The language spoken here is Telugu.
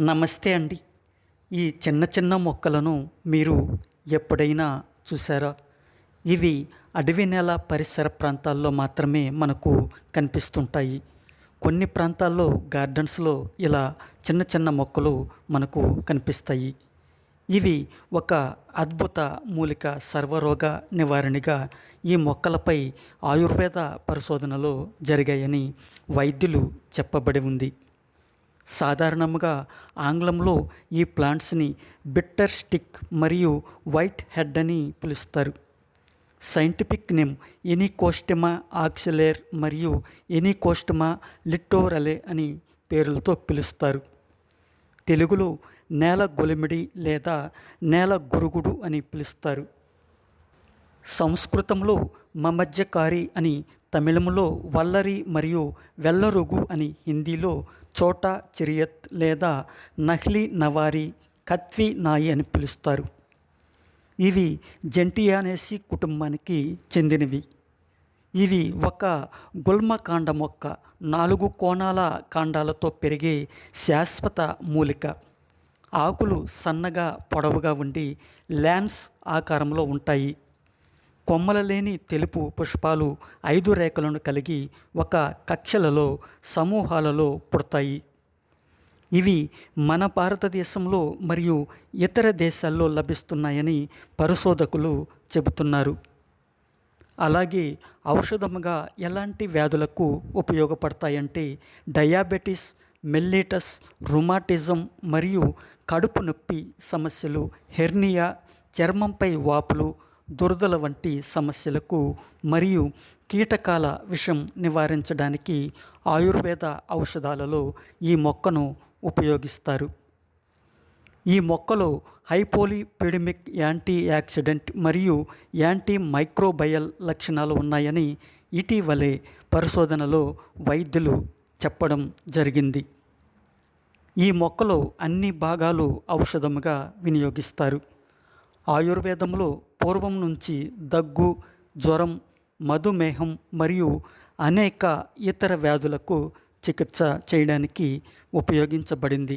నమస్తే అండి. ఈ చిన్న చిన్న మొక్కలను మీరు ఎప్పుడైనా చూసారా? ఇవి అడవి నేల పరిసర ప్రాంతాల్లో మాత్రమే మనకు కనిపిస్తుంటాయి. కొన్ని ప్రాంతాల్లో గార్డెన్స్లో ఇలా చిన్న చిన్న మొక్కలు మనకు కనిపిస్తాయి. ఇవి ఒక అద్భుత మూలిక సర్వరోగ నివారణగా ఈ మొక్కలపై ఆయుర్వేద పరిశోధనలు జరిగాయని వైద్యులు చెప్పబడి ఉంది. సాధారణంగా ఆంగ్లంలో ఈ ప్లాంట్స్ని బిట్టర్ స్టిక్ మరియు వైట్ హెడ్ అని పిలుస్తారు. సైంటిఫిక్ నేమ్ ఎనికోస్టెమా ఆక్సిలేర్ మరియు ఎనికోస్టమా లిట్టోరలే అని పేర్లతో పిలుస్తారు. తెలుగులో నేల గొలిమిడి లేదా నేల గురుగుడు అని పిలుస్తారు. సంస్కృతంలో మమజ్జకారి అని తమిళంలో వల్లరి మరియు వెల్లరుగు అని హిందీలో చోటా చిరియత్ లేదా నహ్లీ నవారి కత్వి నాయి అని పిలుస్తారు. ఇవి జంటియానేసి కుటుంబానికి చెందినవి. ఇవి ఒక గుల్మ కాండ మొక్క నాలుగు కోణాల కాండాలతో పెరిగే శాశ్వత మూలిక. ఆకులు సన్నగా పొడవుగా ఉండి ల్యాన్స్ ఆకారంలో ఉంటాయి. కొమ్మల లేని తెలుపు పుష్పాలు ఐదు రేఖలను కలిగి ఒక కక్షలలో సమూహాలలో పుడతాయి. ఇవి మన భారతదేశంలో మరియు ఇతర దేశాల్లో లభిస్తున్నాయని పరిశోధకులు చెబుతున్నారు. అలాగే ఔషధముగా ఎలాంటి వ్యాధులకు ఉపయోగపడతాయంటే డయాబెటీస్ మెల్లిటస్ రుమాటిజం మరియు కడుపు నొప్పి సమస్యలు హెర్నియా చర్మంపై వాపులు దురదల వంటి సమస్యలకు మరియు కీటకాల విషం నివారించడానికి ఆయుర్వేద ఔషధాలలో ఈ మొక్కను ఉపయోగిస్తారు. ఈ మొక్కలో హైపోలిపిడిమిక్ యాంటీ యాక్సిడెంట్ మరియు యాంటీ మైక్రోబయల్ లక్షణాలు ఉన్నాయని ఇటీవలే పరిశోధనలో వైద్యులు చెప్పడం జరిగింది. ఈ మొక్కలో అన్ని భాగాలు ఔషధముగా వినియోగిస్తారు. ఆయుర్వేదంలో పూర్వం నుంచి దగ్గు జ్వరం మధుమేహం మరియు అనేక ఇతర వ్యాధులకు చికిత్స చేయడానికి ఉపయోగించబడింది.